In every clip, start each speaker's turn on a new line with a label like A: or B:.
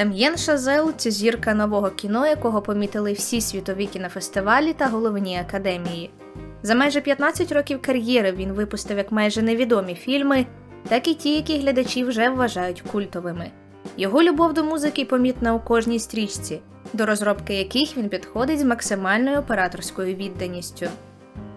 A: Дам'єн Шазел це зірка нового кіно, якого помітили всі світові кінофестивалі та головні академії. За майже 15 років кар'єри він випустив як майже невідомі фільми, так і ті, які глядачі вже вважають культовими. Його любов до музики помітна у кожній стрічці, до розробки яких він підходить з максимальною операторською відданістю.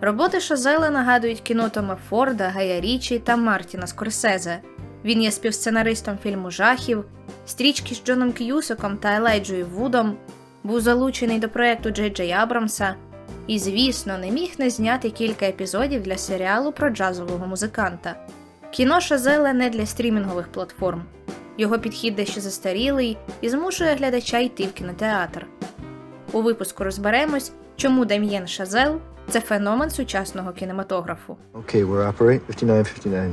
A: Роботи Шазела нагадують кіно Тома Форда, Гая Річі та Мартіна Скорсезе. Він є співсценаристом фільму Жахів, стрічки з Джоном К'юсаком та Елайджою Вудом, був залучений до проекту Джей Джей Абрамса і, звісно, не міг не зняти кілька епізодів для серіалу про джазового музиканта. Кіно Шазела не для стрімінгових платформ. Його підхід дещо застарілий і змушує глядача йти в кінотеатр. У випуску розберемось, чому Дем'єн Шазел це феномен сучасного кінематографу.
B: Okay, we're operate 5959.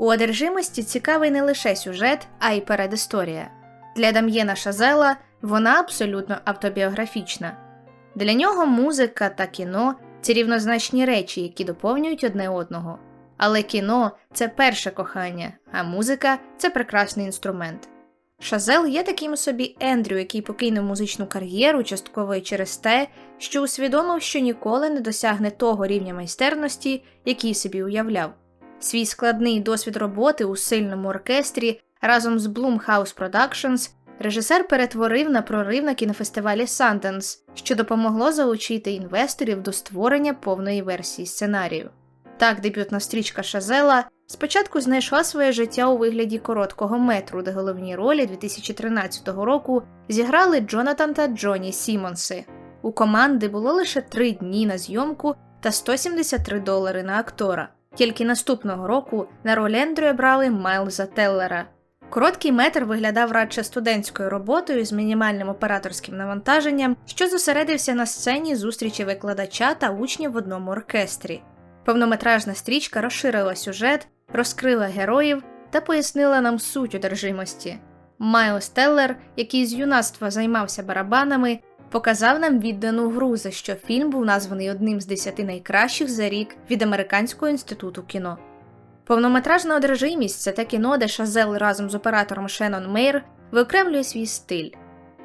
A: У одержимості цікавий не лише сюжет, а й передісторія. Для Дам'єна Шазела вона абсолютно автобіографічна. Для нього музика та кіно це рівнозначні речі, які доповнюють одне одного. Але кіно це перше кохання, а музика це прекрасний інструмент. Шазел є таким собі Ендрю, який покинув музичну кар'єру частково й через те, що усвідомив, що ніколи не досягне того рівня майстерності, який собі уявляв. Свій складний досвід роботи у сильному оркестрі разом з Blumhouse Productions режисер перетворив на прорив на кінофестивалі Sundance, що допомогло залучити інвесторів до створення повної версії сценарію. Так, дебютна стрічка Шазела спочатку знайшла своє життя у вигляді короткого метру, де головні ролі 2013 року зіграли Джонатан та Джоні Сімонси. У команди було лише три дні на зйомку та 173 долари на актора. Тільки наступного року на роль Ендрю брали Майлза Теллера. Короткий метр виглядав радше студентською роботою з мінімальним операторським навантаженням, що зосередився на сцені зустрічі викладача та учнів в одному оркестрі. Повнометражна стрічка розширила сюжет, розкрила героїв та пояснила нам суть одержимості. Майлз Теллер, який з юнацтва займався барабанами, показав нам віддану гру, за що фільм був названий одним з десяти найкращих за рік від Американського інституту кіно. Повнометражна одержимість це те кіно, де Шазел разом з оператором Шеннон Мейр виокремлює свій стиль.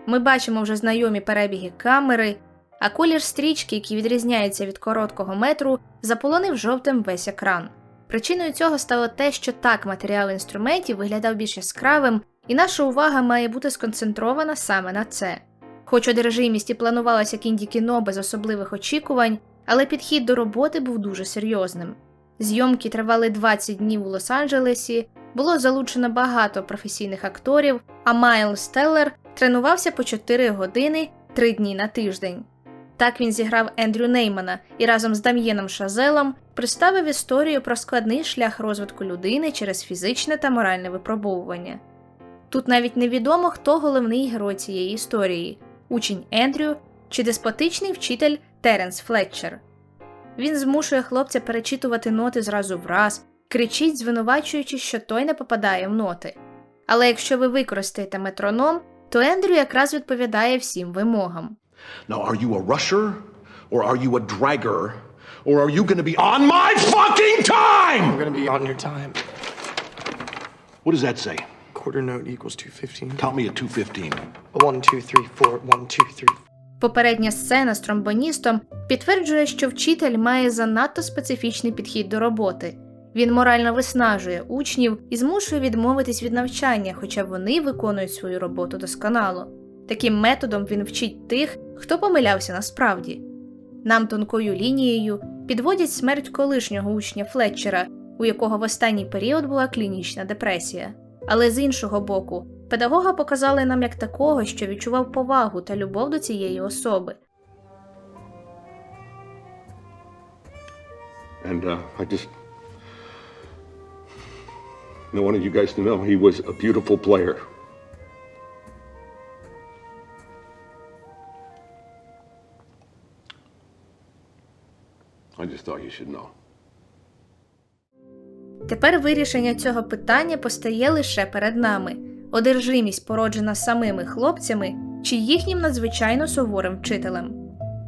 A: Ми бачимо вже знайомі перебіги камери, а колір стрічки, який відрізняється від короткого метру, заполонив жовтим весь екран. Причиною цього стало те, що так матеріал інструментів виглядав більш яскравим, і наша увага має бути сконцентрована саме на це. Хоч одержимість і планувалася як інді-кіно без особливих очікувань, але підхід до роботи був дуже серйозним. Зйомки тривали 20 днів у Лос-Анджелесі, було залучено багато професійних акторів, а Майлз Теллер тренувався по 4 години 3 дні на тиждень. Так він зіграв Ендрю Неймана і разом з Дам'єном Шазелом представив історію про складний шлях розвитку людини через фізичне та моральне випробовування. Тут навіть невідомо, хто головний герой цієї історії учень Ендрю чи деспотичний вчитель Теренс Флетчер. Він змушує хлопця перечитувати ноти зразу враз, кричить, звинувачуючи, що той не попадає в ноти. Але якщо ви використаєте метроном, то Ендрю якраз відповідає всім вимогам.
C: Now, are you a rusher or are you a dragger? Or are you gonna be on my fucking
D: I'm gonna be on your time.
C: What does that say?
D: Quarter note equals 215.
C: Count me at 215.
D: One, two, three, four. One, two, three.
A: Попередня сцена з тромбоністом підтверджує, що вчитель має занадто специфічний підхід до роботи. Він морально виснажує учнів і змушує відмовитись від навчання, хоча вони виконують свою роботу досконало. Таким методом він вчить тих, хто помилявся насправді. Нам тонкою лінією підводять смерть колишнього учня Флетчера, у якого в останній період була клінічна депресія. Але з іншого боку, педагога показали нам як такого, що відчував повагу та любов до цієї особи.
E: And uh, I just I wanted you guys to know he was a beautiful player. I just thought you should know.
A: Тепер вирішення цього питання постає лише перед нами: одержимість, породжена самими хлопцями чи їхнім надзвичайно суворим вчителем.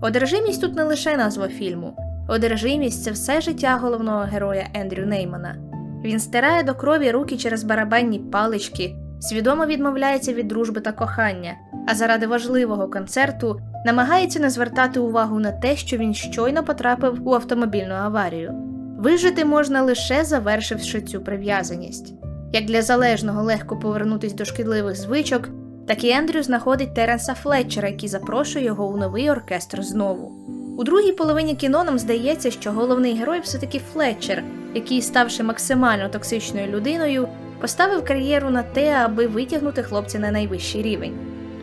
A: Одержимість тут не лише назва фільму. Одержимість це все життя головного героя Ендрю Неймана. Він стирає до крові руки через барабанні палички, свідомо відмовляється від дружби та кохання, а заради важливого концерту намагається не звертати увагу на те, що він щойно потрапив у автомобільну аварію. Вижити можна лише завершивши цю прив'язаність. Як для залежного легко повернутись до шкідливих звичок, так і Ендрю знаходить Теренса Флетчера, який запрошує його у новий оркестр знову. У другій половині кіно нам здається, що головний герой все-таки Флетчер, який, ставши максимально токсичною людиною, поставив кар'єру на те, аби витягнути хлопця на найвищий рівень.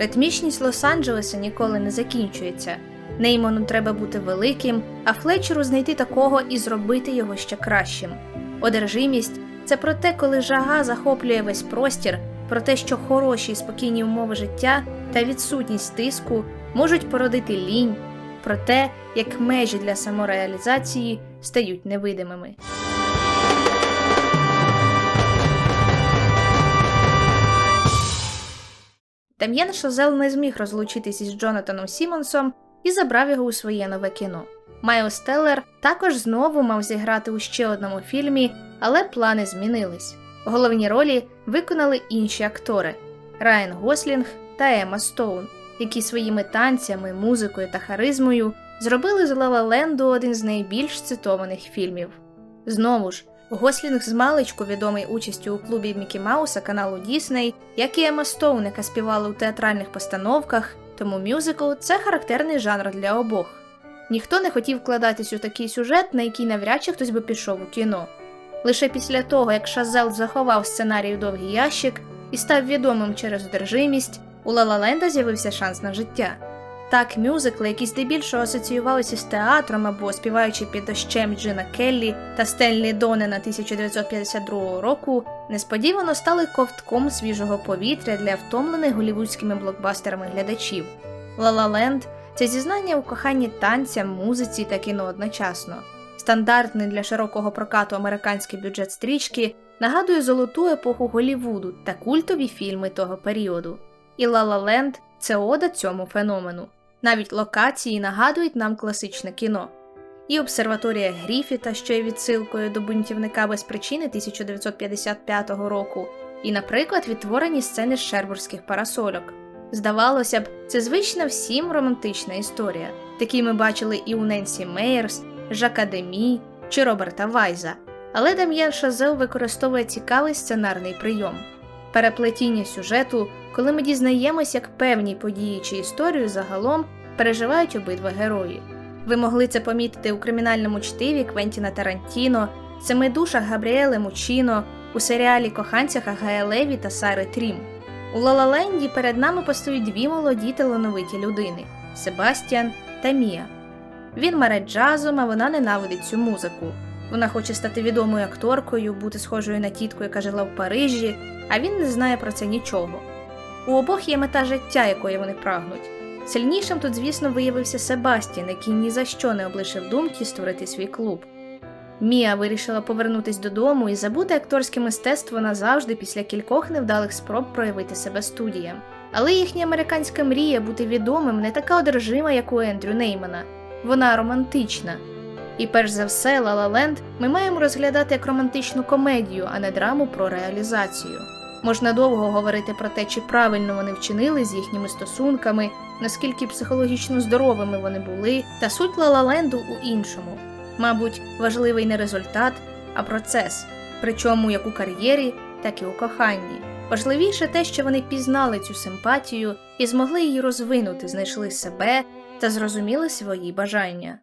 A: Ритмічність Лос-Анджелеса ніколи не закінчується. Нейману треба бути великим, а Флетчеру знайти такого і зробити його ще кращим. Одержимість це про те, коли жага захоплює весь простір, про те, що хороші і спокійні умови життя та відсутність тиску можуть породити лінь, про те, як межі для самореалізації стають невидимими. Дам'єн Шазел не зміг розлучитись із Джонатаном Сімонсом і забрав його у своє нове кіно. Майлз Теллер також знову мав зіграти у ще одному фільмі, але плани змінились. Головні ролі виконали інші актори Райан Гослінг та Ема Стоун, які своїми танцями, музикою та харизмою зробили з Ла Ленду один з найбільш цитованих фільмів. Знову ж, Гослінг з маличку відомий участю у клубі Мікі Мауса каналу Дісней, як і Ема Стоун, яка співала у театральних постановках, тому мюзикл це характерний жанр для обох. Ніхто не хотів вкладатись у такий сюжет, на який навряд чи хтось би пішов у кіно. Лише після того, як Шазел заховав сценарій у довгий ящик і став відомим через одержимість, у Ла Ленда з'явився шанс на життя. Так, мюзикли, які здебільшого асоціювалися з театром або співаючи під дощем Джина Келлі та Стенлі Донена 1952 року, несподівано стали ковтком свіжого повітря для втомлених голівудськими блокбастерами глядачів. «Ла Ла Ленд» це зізнання у коханні танцям, музиці та кіно одночасно. Стандартний для широкого прокату американський бюджет стрічки нагадує золоту епоху Голівуду та культові фільми того періоду. І «Ла Ла Ленд» – це ода цьому феномену. Навіть локації нагадують нам класичне кіно. І обсерваторія Гріфіта, що є відсилкою до бунтівника без причини 1955 року, і, наприклад, відтворені сцени з шербурзьких парасольок. Здавалося б, це звична всім романтична історія, такі ми бачили і у Ненсі Мейерс, Жака Демі чи Роберта Вайза. Але Дам'єн Шазел використовує цікавий сценарний прийом переплетіння сюжету, коли ми дізнаємось, як певні події чи історію загалом переживають обидва герої. Ви могли це помітити у кримінальному чтиві Квентіна Тарантіно, семидушах Габріеле Мучіно, у серіалі Коханцях Агая Леві та Сари Трім. У Лалаленді перед нами постають дві молоді талановиті людини Себастьян та Мія. Він маре джазом, а вона ненавидить цю музику. Вона хоче стати відомою акторкою, бути схожою на тітку, яка жила в Парижі, а він не знає про це нічого. У обох є мета життя, якої вони прагнуть. Сильнішим тут, звісно, виявився Себастьян, який ні за що не облишив думки створити свій клуб. Мія вирішила повернутись додому і забути акторське мистецтво назавжди після кількох невдалих спроб проявити себе студіям. Але їхня американська мрія бути відомим не така одержима, як у Ендрю Неймана. Вона романтична. І перш за все, «Ла Ленд» ми маємо розглядати як романтичну комедію, а не драму про реалізацію. Можна довго говорити про те, чи правильно вони вчинили з їхніми стосунками, наскільки психологічно здоровими вони були, та суть «Ла Ла Ленду» у іншому. Мабуть, важливий не результат, а процес, причому як у кар'єрі, так і у коханні. Важливіше те, що вони пізнали цю симпатію і змогли її розвинути, знайшли себе та зрозуміли свої бажання.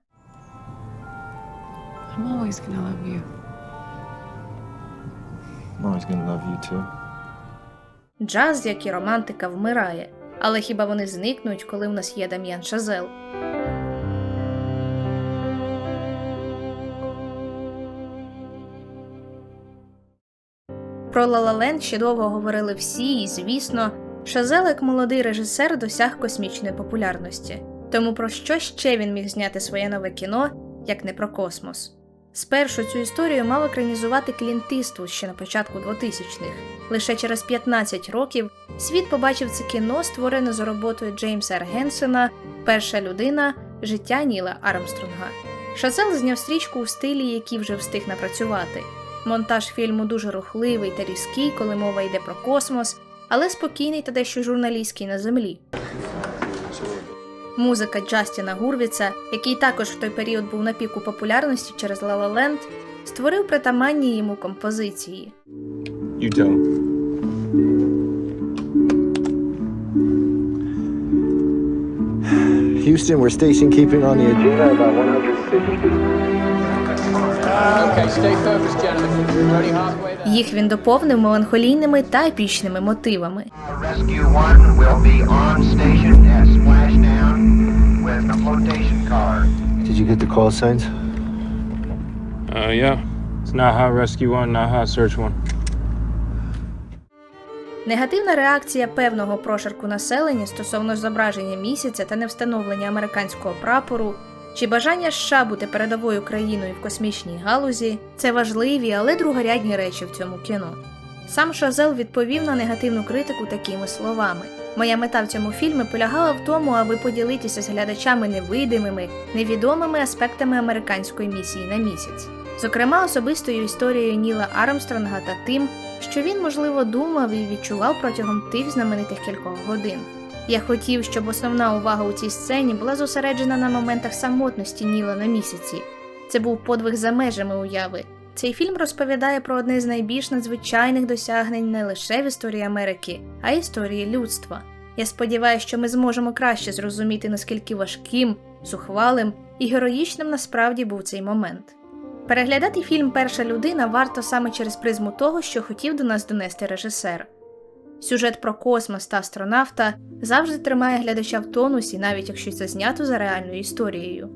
F: I'm always gonna love you.
B: I'm always gonna love you too.
A: Джаз, як і романтика, вмирає, але хіба вони зникнуть, коли в нас є Дам'ян Шазел? Про «Ла Ла ще довго говорили всі, і, звісно, Шазел, як молодий режисер, досяг космічної популярності. Тому про що ще він міг зняти своє нове кіно, як не про космос? Спершу цю історію мав екранізувати Клінт Іствуд ще на початку 2000-х. Лише через 15 років світ побачив це кіно, створене за роботою Джеймса Р. Генсена Перша людина життя Ніла Армстронга. Шазел зняв стрічку у стилі, який вже встиг напрацювати. Монтаж фільму дуже рухливий та різкий, коли мова йде про космос, але спокійний та дещо журналістський на землі музика Джастіна Гурвіца, який також в той період був на піку популярності через La La Land, створив притаманні йому композиції.
B: You don't.
F: Houston, we're station keeping on the agenda
G: about 160.
A: Їх він доповнив меланхолійними та епічними мотивами.
H: Rescue 1 will be on station at splashdown with a flotation car.
F: Did you get the call signs?
I: Uh, yeah. It's hot rescue one, hot search one.
A: Негативна реакція певного прошарку населення стосовно зображення місяця та невстановлення американського прапору чи бажання США бути передовою країною в космічній галузі це важливі, але другорядні речі в цьому кіно. Сам Шазел відповів на негативну критику такими словами: Моя мета в цьому фільмі полягала в тому, аби поділитися з глядачами невидимими, невідомими аспектами американської місії на місяць, зокрема особистою історією Ніла Армстронга та тим, що він, можливо, думав і відчував протягом тих знаменитих кількох годин. Я хотів, щоб основна увага у цій сцені була зосереджена на моментах самотності Ніла на місяці. Це був подвиг за межами уяви. Цей фільм розповідає про одне з найбільш надзвичайних досягнень не лише в історії Америки, а й історії людства. Я сподіваюся, що ми зможемо краще зрозуміти, наскільки важким, зухвалим і героїчним насправді був цей момент. Переглядати фільм Перша людина варто саме через призму того, що хотів до нас донести режисер. Сюжет про космос та астронавта завжди тримає глядача в тонусі, навіть якщо це знято за реальною історією.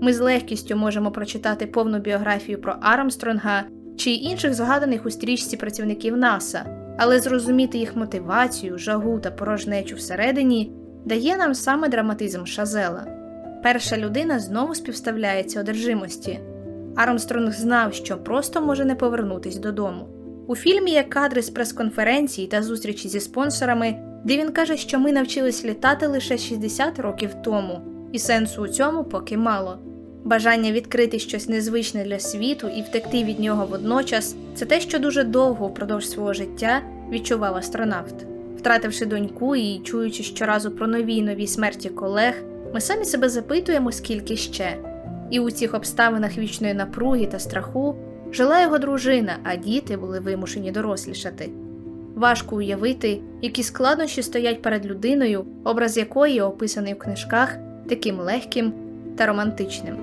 A: Ми з легкістю можемо прочитати повну біографію про Армстронга чи інших згаданих у стрічці працівників НАСА, але зрозуміти їх мотивацію, жагу та порожнечу всередині дає нам саме драматизм Шазела. Перша людина знову співставляється одержимості. Армстронг знав, що просто може не повернутись додому. У фільмі є кадри з прес-конференції та зустрічі зі спонсорами, де він каже, що ми навчились літати лише 60 років тому, і сенсу у цьому поки мало. Бажання відкрити щось незвичне для світу і втекти від нього водночас це те, що дуже довго впродовж свого життя відчував астронавт. Втративши доньку і чуючи щоразу про нові й нові смерті колег, ми самі себе запитуємо, скільки ще. І у цих обставинах вічної напруги та страху жила його дружина, а діти були вимушені дорослішати. Важко уявити, які складнощі стоять перед людиною, образ якої описаний в книжках таким легким та романтичним.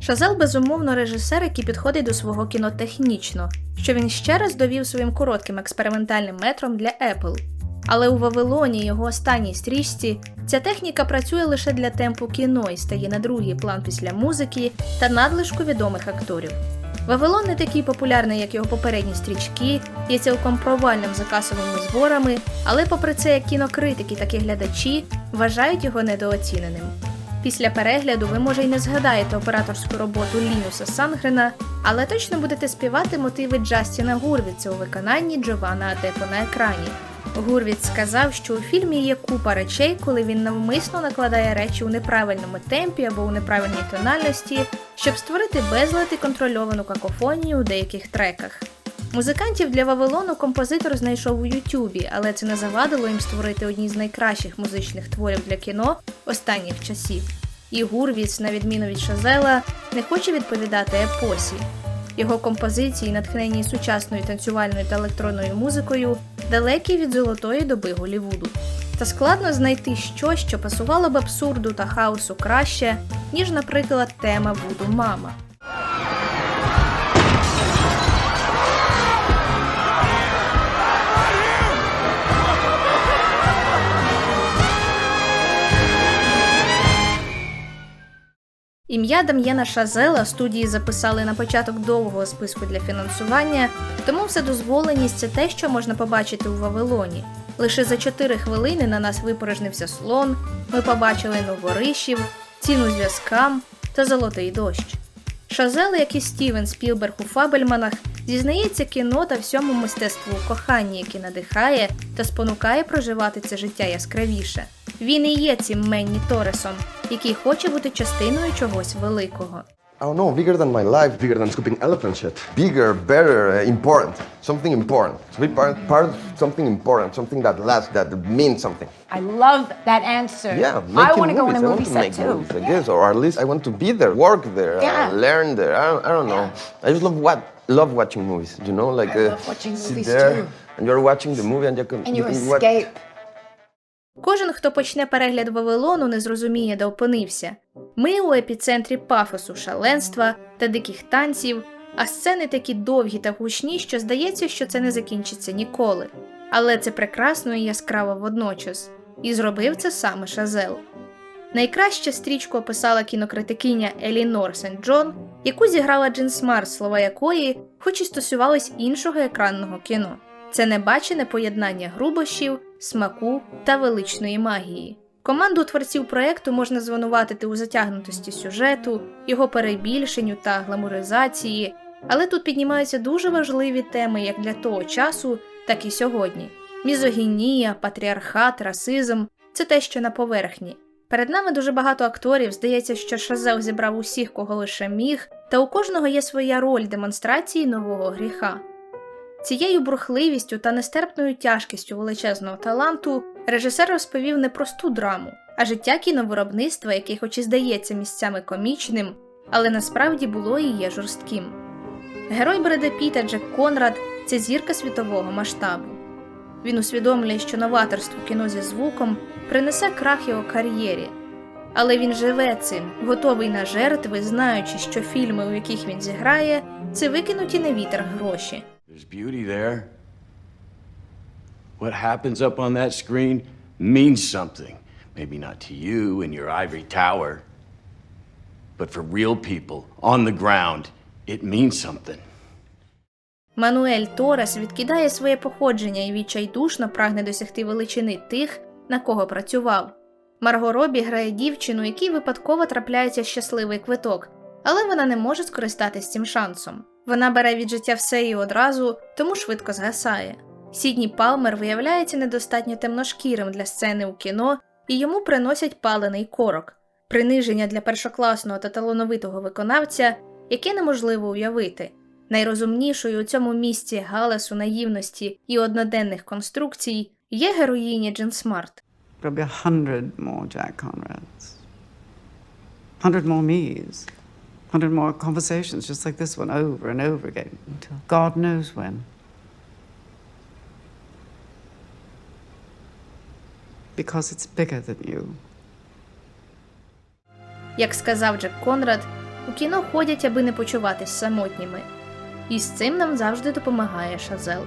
A: Шазел безумовно режисер, який підходить до свого кіно технічно, що він ще раз довів своїм коротким експериментальним метром для Apple. Але у Вавилоні його останній стрічці ця техніка працює лише для темпу кіно і стає на другий план після музики та надлишку відомих акторів. Вавилон не такий популярний, як його попередні стрічки, є цілком провальним за касовими зборами, але попри це як кінокритики, так і глядачі вважають його недооціненим. Після перегляду ви, може, й не згадаєте операторську роботу Лінуса Сангрена, але точно будете співати мотиви Джастіна Гурвіца у виконанні Джована Адепо на екрані. Гурвіц сказав, що у фільмі є купа речей, коли він навмисно накладає речі у неправильному темпі або у неправильній тональності, щоб створити безлад і контрольовану какофонію у деяких треках. Музикантів для Вавилону композитор знайшов у Ютубі, але це не завадило їм створити одні з найкращих музичних творів для кіно останніх часів. І Гурвіц, на відміну від Шазела, не хоче відповідати епосі. Його композиції, натхнені сучасною танцювальною та електронною музикою, далекі від золотої доби Голівуду. Та складно знайти щось, що пасувало б абсурду та хаосу краще, ніж, наприклад, тема Буду Мама. Ім'я Дам'єна Шазела студії записали на початок довгого списку для фінансування, тому вседозволеність це те, що можна побачити у Вавилоні. Лише за 4 хвилини на нас випорожнився слон, ми побачили новоришів, ціну зв'язкам та золотий дощ. Шазел, як і Стівен Спілберг у Фабельманах, зізнається кіно та всьому мистецтву у коханні, яке надихає та спонукає проживати це життя яскравіше. Він і є цим Менні Торесом, який хоче бути частиною чогось великого.
J: I don't know, bigger than my life.
C: Bigger than scooping elephant shit.
J: Bigger, better, uh, important. Something important. To be part, part of something important, something that lasts, that means something.
K: I love that answer.
J: Yeah,
K: I want to go on
J: movies.
K: a
J: I
K: movie
J: want to
K: set
J: make
K: too.
J: movies like this, or at least I want to be there, work there,
K: Yeah.
J: uh, learn there. I don't, I don't know. Yeah. I just love what love watching movies. You know, like
K: I
J: uh,
K: love watching
J: sit there
K: too.
J: and you're watching the movie and you can
K: And
J: you
K: you
J: can watch-
K: escape.
A: Кожен, хто почне перегляд Вавилону, не зрозуміє, де опинився. Ми у епіцентрі пафосу, шаленства та диких танців, а сцени такі довгі та гучні, що здається, що це не закінчиться ніколи. Але це прекрасно і яскраво водночас. І зробив це саме Шазел. Найкраще стрічку описала кінокритикиня Елінор Сент Джон, яку зіграла Джин Смарт, слова якої, хоч і стосувались іншого екранного кіно. Це небачене поєднання грубощів, смаку та величної магії. Команду творців проекту можна звинуватити у затягнутості сюжету, його перебільшенню та гламуризації, але тут піднімаються дуже важливі теми як для того часу, так і сьогодні: мізогінія, патріархат, расизм це те, що на поверхні. Перед нами дуже багато акторів. Здається, що Шазел зібрав усіх, кого лише міг, та у кожного є своя роль демонстрації нового гріха. Цією бурхливістю та нестерпною тяжкістю величезного таланту режисер розповів не просту драму, а життя кіновиробництва, яке, хоч і здається місцями комічним, але насправді було і є жорстким. Герой Бреда Піта Джек Конрад це зірка світового масштабу. Він усвідомлює, що новаторство кіно зі звуком принесе крах його кар'єрі. Але він живе цим, готовий на жертви, знаючи, що фільми, у яких він зіграє, це викинуті на вітер гроші.
L: There's beauty there. What happens up on that screen means something. Maybe not to you in your ivory tower, but for real people on the ground, it means something.
A: Мануель Торес відкидає своє походження і відчайдушно прагне досягти величини тих, на кого працював. Марго Робі грає дівчину, якій випадково трапляється щасливий квиток, але вона не може скористатись цим шансом. Вона бере від життя все і одразу, тому швидко згасає. Сідні Палмер виявляється недостатньо темношкірим для сцени у кіно, і йому приносять палений корок приниження для першокласного та талановитого виконавця, яке неможливо уявити. Найрозумнішою у цьому місці галасу наївності і одноденних конструкцій є героїня Джин Смарт.
M: There'll be a hundred more Jack Conrads, hundred more me's, hundred more conversations just like this one over and over again until God knows when. Because it's bigger than you.
A: Як сказав Джек Конрад, у кіно ходять, аби не почуватись самотніми. І з цим нам завжди допомагає Шазел.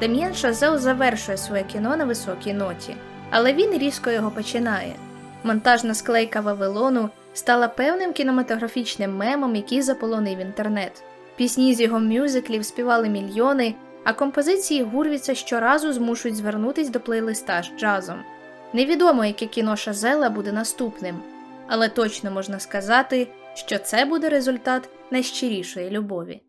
A: Дем'єн Шазел завершує своє кіно на високій ноті, але він різко його починає. Монтажна склейка Вавилону стала певним кінематографічним мемом, який заполонив інтернет. Пісні з його мюзиклів співали мільйони, а композиції Гурвіца щоразу змушують звернутись до плейлиста з джазом. Невідомо, яке кіно Шазела буде наступним, але точно можна сказати, що це буде результат найщирішої любові.